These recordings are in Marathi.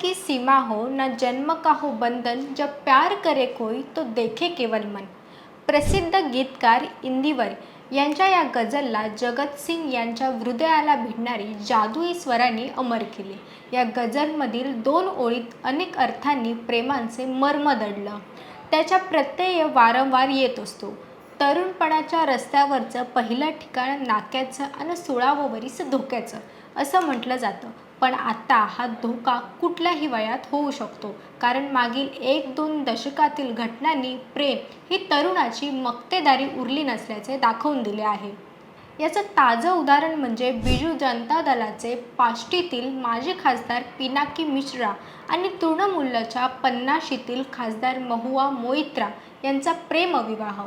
की सीमा हो न जन्म का हो बंधन जब प्यार करे कोई तो देखे केवल मन. प्रसिद्ध गीतकार इंदिवर यांच्या या गझलला जगतसिंग यांच्या हृदयाला भिडणारी जादुई स्वरांनी अमर केले. या गझलमधील दोन ओळीत अनेक अर्थांनी प्रेमांचे मर्म दडलं. त्याच्या प्रत्यय वारंवार येत असतो. तरुणपणाच्या रस्त्यावरचं पहिलं ठिकाण नाक्याचं आणि सोळावं धोक्याचं असं म्हटलं जातं. पण आता हा धोका कुठल्याही वयात होऊ शकतो. कारण मागील एक दोन दशकातील घटनांनी प्रेम ही तरुणाची मक्तेदारी उरली नसल्याचे दाखवून दिले आहे. याचं ताजं उदाहरण म्हणजे बिजू जनता दलाचे पाष्टीतील माजी खासदार पिनाकी मिश्रा आणि तृणमूलच्या पन्नाशीतील खासदार महुआ मोइत्रा यांचा प्रेमविवाह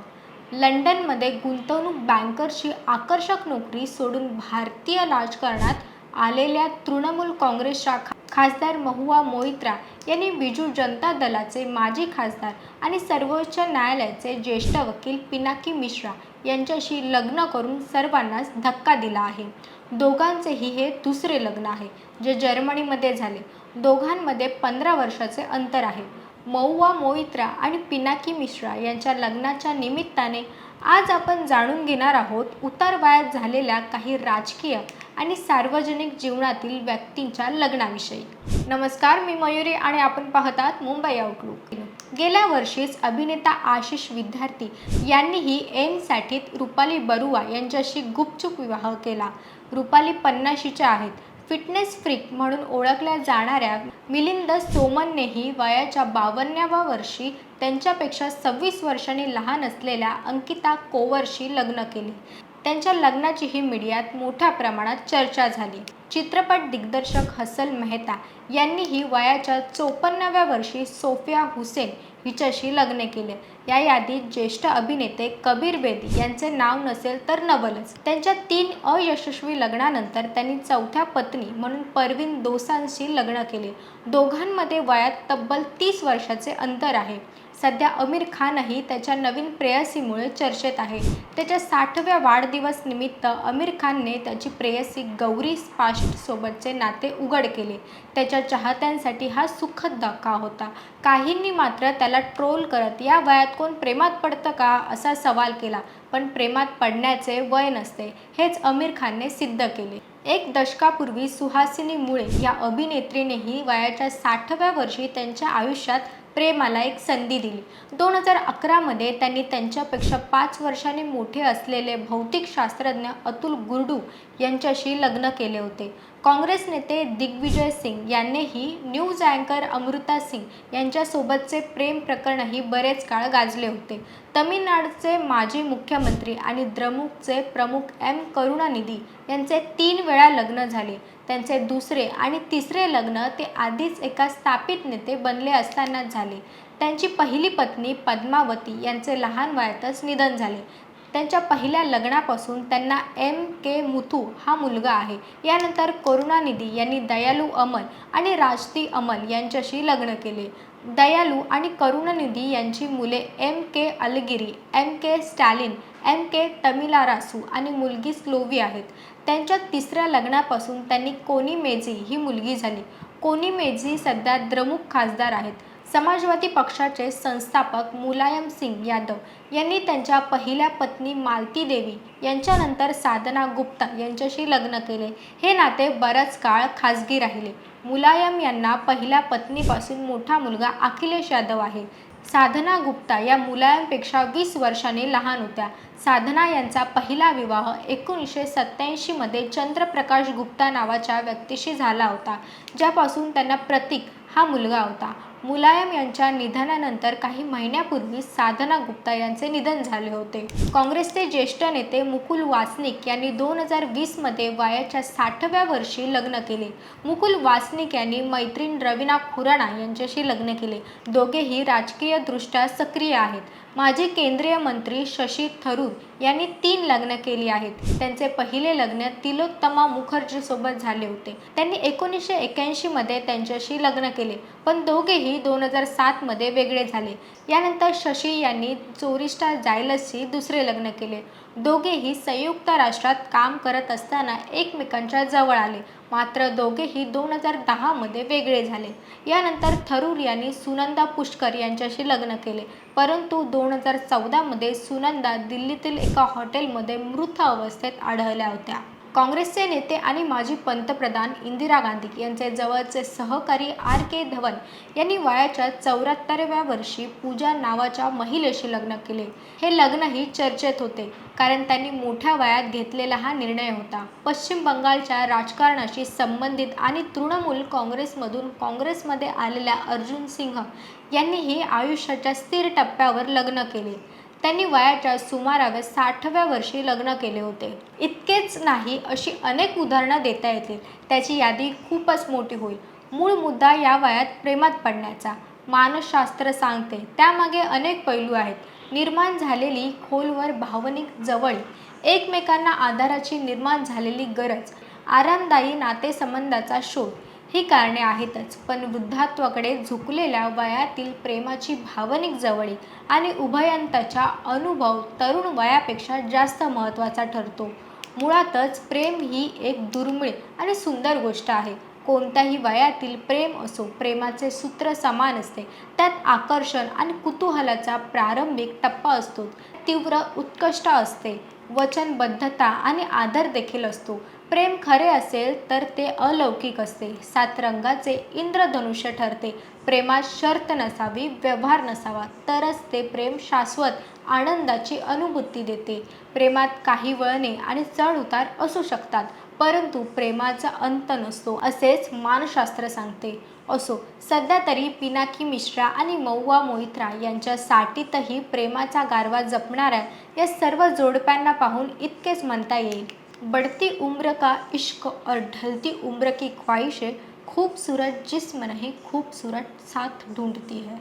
लंडनमध्ये गुंतवणूक बँकरची आकर्षक नोकरी सोडून भारतीय राजकारणात आलेल्या तृणमूल काँग्रेसच्या खा खासदार महुआ मोहित्रा यांनी बिजू जनता दलाचे माजी खासदार आणि सर्वोच्च न्यायालयाचे ज्येष्ठ वकील पिनाकी मिश्रा यांच्याशी लग्न करून सर्वांनाच धक्का दिला आहे. दोघांचेही हे दुसरे लग्न आहे जे जर्मनीमध्ये झाले. दोघांमध्ये पंधरा वर्षाचे अंतर आहे. महुआ मोहित्रा आणि पिनाकी मिश्रा यांच्या लग्नाच्या निमित्ताने आज आपण जाणून घेणार आहोत उतार वयात झालेल्या काही राजकीय आणि सार्वजनिक जीवनातील व्यक्तींच्या लग्नाविषयी. नमस्कार मी मयुरी आणि आपण पाहतात मुंबई आउटलुक गेल्या वर्षीच अभिनेता आशिष विद्यार्थी यांनीही एमसाठीत रुपाली बरुआ यांच्याशी गुपचूप विवाह केला. रुपाली पन्नाशीच्या आहेत. फिटनेस फ्रिक म्हणून ओळखल्या जाणाऱ्या मिलिंद सोमननेही वयाच्या बावन्नाव्या वर्षी त्यांच्यापेक्षा सव्वीस वर्षांनी लहान असलेल्या अंकिता कोवरशी लग्न केले. त्यांच्या लग्नाचीही मीडियात मोठ्या प्रमाणात चर्चा झाली. चित्रपट दिग्दर्शक हसल मेहता यांनीही वयाच्या चोपन्नाव्या वर्षी सोफिया हुसेन हिच्याशी लग्न केले. या यादीत ज्येष्ठ अभिनेते कबीर बेदी यांचे नाव नसेल तर नवलच. त्यांच्या तीन अयशस्वी लग्नानंतर त्यांनी चौथ्या पत्नी म्हणून परवीन दोसांशी लग्न केले. दोघांमध्ये वयात तब्बल तीस वर्षाचे अंतर आहे. सध्या आमिर खानही त्याच्या नवीन प्रेयसीमुळे चर्चेत आहे. त्याच्या साठव्या वाढदिवस निमित्त आमिर खानने त्याची प्रेयसी गौरी सोबतचे नाते उघड केले. त्याच्या चाहत्यांसाठी हा सुखद धक्का होता. काहींनी मात्र त्याला ट्रोल करत या वयात कोण प्रेमात पडतं का? असा सवाल केला. पण प्रेमात पडण्याचे वय नसते हेच आमिर खानने सिद्ध केले. एक दशकापूर्वी सुहासिनी मुळे या अभिनेत्रीनेही वयाच्या साठव्या वर्षी त्यांच्या आयुष्यात प्रेमाला एक संधी दिली. दोन हजार अकरामध्ये त्यांनी त्यांच्यापेक्षा पाच वर्षांनी मोठे असलेले भौतिकशास्त्रज्ञ अतुल गुरडू यांच्याशी लग्न केले होते. काँग्रेस नेते दिग्विजय सिंग यांनीही न्यूज अँकर अमृता सिंग यांच्यासोबतचे प्रेम प्रकरणही बरेच काळ गाजले होते. तमिळनाडूचे माजी मुख्यमंत्री आणि द्रमुकचे प्रमुख एम. करुणानिधी यांचे तीन वेळा लग्न झाले. त्यांचे दुसरे आणि तिसरे लग्न ते आधीच एका स्थापित नेते बनले असतानाच झाले. त्यांची पहिली पत्नी पद्मावती यांचे लहान वयातच निधन झाले. त्यांच्या पहिल्या लग्नापासून त्यांना एम के मुथू हा मुलगा आहे. यानंतर करुणानिधी यांनी दयालू अमल आणि राजती अमल यांच्याशी लग्न केले. दयालू आणि करुणानिधी यांची मुले M K Alagiri M K Stalin M K Tamilarasu आणि मुलगी स्लोवी आहेत. त्यांच्या तिसऱ्या लग्नापासून त्यांनी कोनी मेझी ही मुलगी झाली. कोनी मेझी सध्या द्रमुक खासदार आहेत. समाजवादी पक्षाचे संस्थापक मुलायम सिंग यादव यांनी त्यांच्या पहिल्या पत्नी मालती देवी यांच्यानंतर साधना गुप्ता यांच्याशी लग्न केले. हे नाते बराच काळ खाजगी राहिले. मुलायम यांना पहिल्या पत्नीपासून मोठा मुलगा अखिलेश यादव आहे. साधना गुप्ता या मुलायमपेक्षा वीस वर्षांनी लहान होत्या. साधना यांचा पहिला विवाह एकोणीसशे सत्त्याऐंशीमध्ये चंद्रप्रकाश गुप्ता नावाच्या व्यक्तीशी झाला होता ज्यापासून त्यांना प्रतीक हा मुलगा होता. मुलायम यांच्या निधनानंतर काही महिन्यापूर्वी साधना गुप्ता यांचे निधन झाले होते. काँग्रेसचे ज्येष्ठ नेते मुकुल वासनिक यांनी दोन हजार वीसमध्ये वयाच्या साठव्या वर्षी लग्न केले. मुकुल वासनिक यांनी मैत्रीण रवीना खुराणा यांच्याशी लग्न केले. दोघेही राजकीयदृष्ट्या सक्रिय आहेत. माजी केंद्रीय मंत्री शशी थरूर यांनी तीन लग्न केली आहेत. त्यांचे पहिले लग्न तिलोत्तमा मुखर्जीसोबत झाले होते. त्यांनी एकोणीसशे एक्याऐंशीमध्ये त्यांच्याशी लग्न केले पण दोघेही दोन हजार सातमध्ये वेगळे झाले. यानंतर शशी यांनी चोरिस्टा जायलसशी दुसरे लग्न केले. दोघेही संयुक्त राष्ट्रात काम करत असताना एकमेकांच्या जवळ आले. मात्र दोघेही दोन हजार दहामध्ये वेगळे झाले. यानंतर थरूर यांनी सुनंदा पुष्कर यांच्याशी लग्न केले. परंतु दोन हजार चौदामध्ये सुनंदा दिल्लीतील एका हॉटेलमध्ये मृत अवस्थेत आढळल्या होत्या. काँग्रेसचे नेते आणि माजी पंतप्रधान इंदिरा गांधी यांचे जवळचे सहकारी आर के धवन यांनी वयाच्या चौऱ्याहत्तराव्या वर्षी पूजा नावाच्या महिलेशी लग्न केले. हे लग्नही चर्चेत होते कारण त्यांनी मोठ्या वयात घेतलेला हा निर्णय होता. पश्चिम बंगालच्या राजकारणाशी संबंधित आणि तृणमूल काँग्रेसमधून काँग्रेसमध्ये आलेल्या अर्जुन सिंह यांनीही आयुष्याच्या स्थिर टप्प्यावर लग्न केले. त्यांनी वयाच्या सुमाराव्या साठव्या वर्षी लग्न केले होते. इतकेच नाही अशी अनेक उदाहरणं देता येतील. त्याची यादी खूपच मोठी होईल. मूळ मुद्दा या वयात प्रेमात पडण्याचा. मानसशास्त्र सांगते त्यामागे अनेक पैलू आहेत. निर्माण झालेली खोलवर भावनिक जवळ एकमेकांना आधाराची निर्माण झालेली गरज आरामदायी नातेसंबंधाचा शोध ही कारणे आहेतच. पण वृद्धात्वाकडे झुकलेल्या वयातील प्रेमाची भावनिक जवळी आणि उभयंताचा अनुभव तरुण वयापेक्षा जास्त महत्त्वाचा ठरतो. मुळातच प्रेम ही एक दुर्मिळ आणि सुंदर गोष्ट आहे. कोणत्याही वयातील प्रेम असो प्रेमाचे सूत्र समान असते. त्यात आकर्षण आणि कुतूहलाचा प्रारंभिक टप्पा असतो. तीव्र उत्कृष्ट असते. वचनबद्धता आणि आदर देखील असतो. प्रेम खरे असेल तर ते अलौकिक असते. सात रंगाचे इंद्रधनुष्य ठरते. प्रेमात शर्त नसावी व्यवहार नसावा तरच ते प्रेम शाश्वत आनंदाची अनुभूती देते. प्रेमात काही वळणे आणि चढ उतार असू शकतात परंतु प्रेमाचा अंत नसतो असेच मानशास्त्र सांगते. असो सध्या तरी पिनाकी मिश्रा आणि मौवा मोहित्रा यांच्या साठीतही प्रेमाचा गारवा जपणाऱ्या या सर्व जोडप्यांना पाहून इतकेच म्हणता येईल. बढ़ती उम्र का इश्क और ढलती उम्र की ख्वाहिशें खूबसूरत जिस्म नहीं खूबसूरत साथ ढूंढती है।